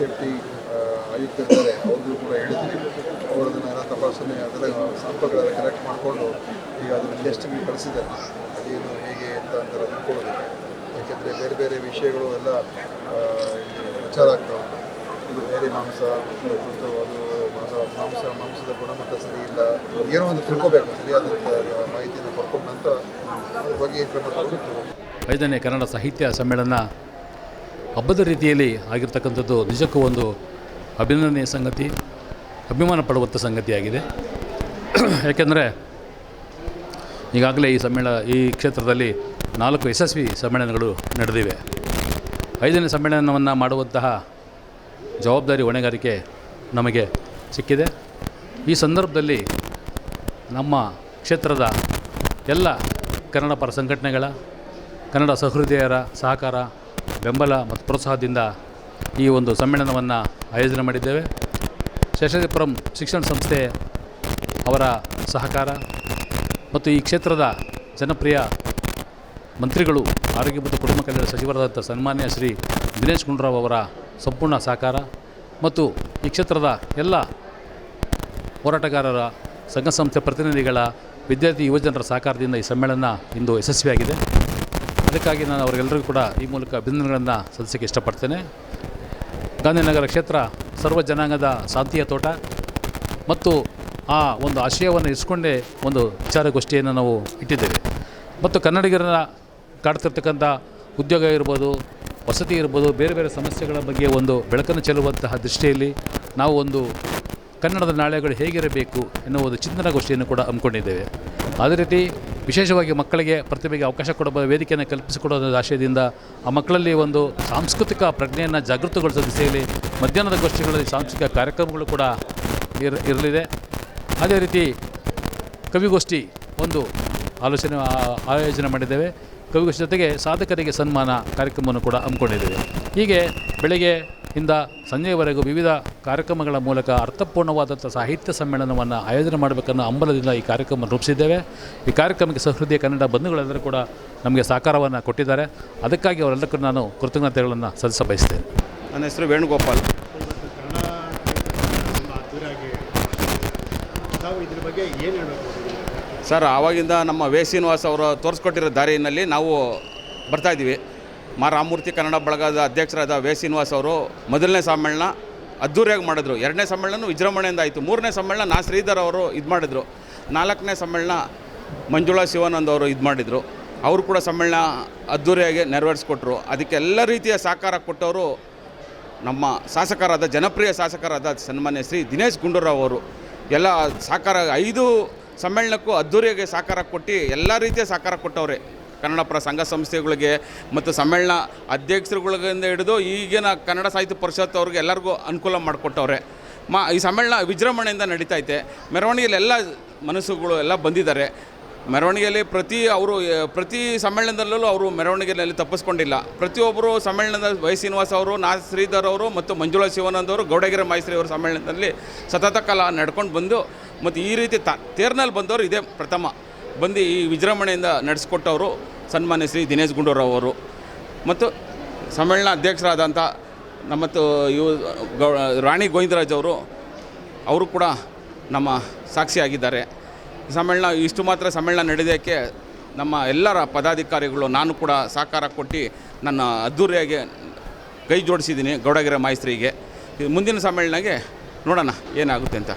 Safety ಆಯುಕ್ತರಿದ್ದಾರೆ, ಅವ್ರಿಗೂ ಕೂಡ ಹೇಳಿದ್ವಿ. ಅವರು ಅದನ್ನೆಲ್ಲ ತಪಾಸಣೆ ಅದರ ಸಂಪರ್ಕಗಳೆಲ್ಲ ಕರೆಕ್ಟ್ ಮಾಡಿಕೊಂಡು ಈಗ ಅದನ್ನು ಟೆಸ್ಟಿಗೆ ಕಳಿಸಿದ್ದಾರೆ. ಅದೇನು ಹೇಗೆ ಅಂತ ಅಂತಾರೆ ಅಂದ್ಕೊಳ್ಳೋದಿಲ್ಲ ಯಾಕೆಂದರೆ ಬೇರೆ ಬೇರೆ ವಿಷಯಗಳು ಎಲ್ಲ ವಿಚಾರ ಆಗ್ತಾವೆ ಇದು ಬೇರೆ ಮಾಂಸ, ಮತ್ತು ಅದು ಮಾಂಸ ಮಾಂಸ, ಮಾಂಸದ ಗುಣಮಟ್ಟ ಸರಿ ಇಲ್ಲ. ಏನೋ ಒಂದು ತಿಳ್ಕೋಬೇಕು ಸರಿಯಾದ ಮಾಹಿತಿಯನ್ನು ಪಡ್ಕೊಂಡು ನಂತರ ಅದ್ರ ಬಗ್ಗೆ ಕ್ರಮ ತಗೊಂಡು ಐದನೇ ಕನ್ನಡ ಸಾಹಿತ್ಯ ಸಮ್ಮೇಳನ ಹಬ್ಬದ ರೀತಿಯಲ್ಲಿ ಆಗಿರ್ತಕ್ಕಂಥದ್ದು ನಿಜಕ್ಕೂ ಒಂದು ಅಭಿನಂದನೆಯ ಸಂಗತಿ, ಅಭಿಮಾನ ಪಡುವಂಥ ಸಂಗತಿಯಾಗಿದೆ. ಯಾಕೆಂದರೆ ಈಗಾಗಲೇ ಈ ಸಮ್ಮೇಳನ ಈ ಕ್ಷೇತ್ರದಲ್ಲಿ ನಾಲ್ಕು ಯಶಸ್ವಿ ಸಮ್ಮೇಳನಗಳು ನಡೆದಿವೆ. ಐದನೇ ಸಮ್ಮೇಳನವನ್ನು ಮಾಡುವಂತಹ ಜವಾಬ್ದಾರಿ ಹೊಣೆಗಾರಿಕೆ ನಮಗೆ ಸಿಕ್ಕಿದೆ. ಈ ಸಂದರ್ಭದಲ್ಲಿ ನಮ್ಮ ಕ್ಷೇತ್ರದ ಎಲ್ಲ ಕನ್ನಡ ಪರ ಸಂಘಟನೆಗಳ, ಕನ್ನಡ ಸಹೃದಯರ ಸಹಕಾರ ಬೆಂಬಲ ಮತ್ತು ಪ್ರೋತ್ಸಾಹದಿಂದ ಈ ಒಂದು ಸಮ್ಮೇಳನವನ್ನು ಆಯೋಜನೆ ಮಾಡಿದ್ದೇವೆ. ಶೇಷಾದಿಪುರಂ ಶಿಕ್ಷಣ ಸಂಸ್ಥೆ ಅವರ ಸಹಕಾರ ಮತ್ತು ಈ ಕ್ಷೇತ್ರದ ಜನಪ್ರಿಯ ಮಂತ್ರಿಗಳು, ಆರೋಗ್ಯ ಮತ್ತು ಕುಟುಂಬ ಕಲ್ಯಾಣ ಸಚಿವರಾದಂಥ ಸನ್ಮಾನ್ಯ ಶ್ರೀ ದಿನೇಶ್ ಗುಂಡ್ರಾವ್ ಅವರ ಸಂಪೂರ್ಣ ಸಹಕಾರ ಮತ್ತು ಈ ಕ್ಷೇತ್ರದ ಎಲ್ಲ ಹೋರಾಟಗಾರರ ಸಂಘ ಸಂಸ್ಥೆ ಪ್ರತಿನಿಧಿಗಳ, ವಿದ್ಯಾರ್ಥಿ, ಯುವಜನರ ಸಹಕಾರದಿಂದ ಈ ಸಮ್ಮೇಳನ ಇಂದು ಯಶಸ್ವಿಯಾಗಿದೆ. ಅದಕ್ಕಾಗಿ ನಾನು ಅವರಿಗೆಲ್ಲರಿಗೂ ಕೂಡ ಈ ಮೂಲಕ ಅಭಿನಂದನೆಗಳನ್ನು ಸಲ್ಲಿಸೋಕ್ಕೆ ಇಷ್ಟಪಡ್ತೇನೆ. ಗಾಂಧಿನಗರ ಕ್ಷೇತ್ರ ಸರ್ವ ಜನಾಂಗದ ಶಾಂತಿಯ ತೋಟ ಮತ್ತು ಆ ಒಂದು ಆಶಯವನ್ನು ಇಸ್ಕೊಂಡೇ ಒಂದು ವಿಚಾರಗೋಷ್ಠಿಯನ್ನು ನಾವು ಇಟ್ಟಿದ್ದೇವೆ. ಮತ್ತು ಕನ್ನಡಿಗರ ಕಾಡ್ತಿರ್ತಕ್ಕಂಥ ಉದ್ಯೋಗ ಇರ್ಬೋದು, ವಸತಿ ಇರ್ಬೋದು, ಬೇರೆ ಬೇರೆ ಸಮಸ್ಯೆಗಳ ಬಗ್ಗೆ ಒಂದು ಬೆಳಕನ್ನು ಚೆಲ್ಲುವಂತಹ ದೃಷ್ಟಿಯಲ್ಲಿ ನಾವು ಒಂದು ಕನ್ನಡದ ನಾಳೆಗಳು ಹೇಗಿರಬೇಕು ಎನ್ನುವ ಒಂದು ಚಿಂತನಗೋಷ್ಠಿಯನ್ನು ಕೂಡ ಹಮ್ಮಿಕೊಂಡಿದ್ದೇವೆ. ಅದೇ ರೀತಿ ವಿಶೇಷವಾಗಿ ಮಕ್ಕಳಿಗೆ ಪ್ರತಿಭೆಗೆ ಅವಕಾಶ ಕೊಡಬಹುದು ವೇದಿಕೆಯನ್ನು ಕಲ್ಪಿಸಿಕೊಡೋ ಆಶಯದಿಂದ ಆ ಮಕ್ಕಳಲ್ಲಿ ಒಂದು ಸಾಂಸ್ಕೃತಿಕ ಪ್ರಜ್ಞೆಯನ್ನು ಜಾಗೃತಗೊಳಿಸೋ ದಿಸೆಯಲ್ಲಿ ಮಧ್ಯಾಹ್ನದ ಗೋಷ್ಠಿಗಳಲ್ಲಿ ಸಾಂಸ್ಕೃತಿಕ ಕಾರ್ಯಕ್ರಮಗಳು ಕೂಡ ಇರ ಇರಲಿದೆ. ಅದೇ ರೀತಿ ಕವಿಗೋಷ್ಠಿ ಒಂದು ಆಲೋಚನೆ ಆಯೋಜನೆ ಮಾಡಿದ್ದೇವೆ. ಕವಿಗೋಷ್ಠಿ ಜೊತೆಗೆ ಸಾಧಕರಿಗೆ ಸನ್ಮಾನ ಕಾರ್ಯಕ್ರಮವನ್ನು ಕೂಡ ಹಮ್ಮಿಕೊಂಡಿದ್ದೇವೆ. ಹೀಗೆ ಬೆಳಗ್ಗೆ ಇಂದ ಸಂಜೆಯವರೆಗೂ ವಿವಿಧ ಕಾರ್ಯಕ್ರಮಗಳ ಮೂಲಕ ಅರ್ಥಪೂರ್ಣವಾದಂಥ ಸಾಹಿತ್ಯ ಸಮ್ಮೇಳನವನ್ನು ಆಯೋಜನೆ ಮಾಡಬೇಕನ್ನೋ ಹಂಬಲದಿಂದ ಈ ಕಾರ್ಯಕ್ರಮ ರೂಪಿಸಿದ್ದೇವೆ. ಈ ಕಾರ್ಯಕ್ರಮಕ್ಕೆ ಸಹೃದಯ ಕನ್ನಡ ಬಂಧುಗಳೆಲ್ಲರೂ ಕೂಡ ನಮಗೆ ಸಹಕಾರವನ್ನು ಕೊಟ್ಟಿದ್ದಾರೆ. ಅದಕ್ಕಾಗಿ ಅವರೆಲ್ಲಕ್ಕೂ ನಾನು ಕೃತಜ್ಞತೆಗಳನ್ನು ಸಲ್ಲಿಸ ಬಯಸ್ತೇನೆ. ನನ್ನ ಹೆಸರು ವೇಣುಗೋಪಾಲ್. ಸರ್, ಆವಾಗಿಂದ ನಮ್ಮ ವೇ ಶ್ರೀನಿವಾಸ್ ಅವರು ತೋರಿಸ್ಕೊಟ್ಟಿರೋ ದಾರಿಯಲ್ಲಿ ನಾವು ಬರ್ತಾಯಿದ್ದೀವಿ ಮಾ ರಾಮಮೂರ್ತಿ ಕನ್ನಡ ಬಳಗದ ಅಧ್ಯಕ್ಷರಾದ ವೇ ಶ್ರೀನಿವಾಸ್ ಅವರು ಮೊದಲನೇ ಸಮ್ಮೇಳನ ಅದ್ದೂರಿಯಾಗಿ ಮಾಡಿದ್ರು. ಎರಡನೇ ಸಮ್ಮೇಳನ ವಿಜೃಂಭಣೆಯಿಂದ ಆಯಿತು. ಮೂರನೇ ಸಮ್ಮೇಳನ ನಾ ಶ್ರೀಧರ್ ಅವರು ಇದು ಮಾಡಿದರು. ನಾಲ್ಕನೇ ಸಮ್ಮೇಳನ ಮಂಜುಳಾ ಶಿವಾನಂದ್ ಅವರು ಇದು ಮಾಡಿದರು. ಅವರು ಕೂಡ ಸಮ್ಮೇಳನ ಅದ್ದೂರಿಯಾಗಿ ನೆರವೇರಿಸ್ಕೊಟ್ರು. ಅದಕ್ಕೆ ಎಲ್ಲ ರೀತಿಯ ಸಹಕಾರ ಕೊಟ್ಟವರು ನಮ್ಮ ಶಾಸಕರಾದ, ಜನಪ್ರಿಯ ಶಾಸಕರಾದ ಸನ್ಮಾನ್ಯ ಶ್ರೀ ದಿನೇಶ್ ಗುಂಡೂರಾವ್ ಅವರು. ಎಲ್ಲ ಸಹಕಾರ ಐದು ಸಮ್ಮೇಳನಕ್ಕೂ ಅದ್ದೂರಿಯಾಗಿ ಸಹಕಾರ ಕೊಟ್ಟು ಎಲ್ಲ ರೀತಿಯ ಸಹಕಾರ ಕೊಟ್ಟವ್ರೆ. ಕನ್ನಡಪರ ಸಂಘ ಸಂಸ್ಥೆಗಳಿಗೆ ಮತ್ತು ಸಮ್ಮೇಳನ ಅಧ್ಯಕ್ಷರುಗಳಿಂದ ಹಿಡಿದು ಈಗಿನ ಕನ್ನಡ ಸಾಹಿತ್ಯ ಪರಿಷತ್ ಅವ್ರಿಗೆ ಎಲ್ಲರಿಗೂ ಅನುಕೂಲ ಮಾಡಿಕೊಟ್ಟವ್ರೆ. ಮಾ, ಈ ಸಮ್ಮೇಳನ ವಿಜೃಂಭಣೆಯಿಂದ ನಡೀತಾ ಐತೆ ಮೆರವಣಿಗೆಯಲ್ಲಿ ಎಲ್ಲ ಮನಸ್ಸುಗಳು ಎಲ್ಲ ಬಂದಿದ್ದಾರೆ. ಮೆರವಣಿಗೆಯಲ್ಲಿ ಪ್ರತಿ ಅವರು ಪ್ರತಿ ಸಮ್ಮೇಳನದಲ್ಲೂ ಅವರು ಮೆರವಣಿಗೆಯಲ್ಲಿ ತಪ್ಪಿಸ್ಕೊಂಡಿಲ್ಲ. ಪ್ರತಿಯೊಬ್ಬರು ಸಮ್ಮೇಳನದ ವೈ ಶ್ರೀನಿವಾಸ್ ಅವರು ನಾ ಶ್ರೀಧರ್ ಅವರು ಮತ್ತು ಮಂಜುಳಾ ಶಿವಾನಂದ್ ಅವರು, ಗೌಡಗಿರ ಮೈತ್ರಿ ಅವರ ಸಮ್ಮೇಳನದಲ್ಲಿ ಸತತ ಕಾಲ ನಡ್ಕೊಂಡು ಬಂದು ಮತ್ತು ಈ ರೀತಿ ತ, ತೇರ್ನಲ್ಲಿ ಬಂದವರು ಇದೇ ಪ್ರಥಮ. ಬಂದು ಈ ವಿಜೃಂಭಣೆಯಿಂದ ನಡೆಸ್ಕೊಟ್ಟವರು. ಸನ್ಮಾನ್ಯ ಶ್ರೀ ದಿನೇಶ್ ಗುಂಡೂರಾವ್ ಅವರು. ಮತ್ತು ಸಮ್ಮೇಳನ ಅಧ್ಯಕ್ಷರಾದಂಥ ನಮ್ಮತ್ತು ಇವು ಗೌ ರಾಣಿ ಗೋವಿಂದರಾಜ್ ಅವರು ಅವರು ಕೂಡ ನಮ್ಮ ಸಾಕ್ಷಿಯಾಗಿದ್ದಾರೆ. ಸಮ್ಮೇಳನ ಇಷ್ಟು ಮಾತ್ರ ಸಮ್ಮೇಳನ ನಡೆದಕ್ಕೆ ನಮ್ಮ ಎಲ್ಲರ ಪದಾಧಿಕಾರಿಗಳು, ನಾನು ಕೂಡ ಸಹಕಾರ ಕೊಟ್ಟು ನನ್ನ ಅದ್ಧೂರಿಯಾಗಿ ಕೈ ಜೋಡಿಸಿದ್ದೀನಿ ಗೌಡಗೆರೆ ಮಾಯಿಸ್ತ್ರಿಗೆ. ಮುಂದಿನ ಸಮ್ಮೇಳನಗೆ ನೋಡೋಣ ಏನಾಗುತ್ತೆ ಅಂತ.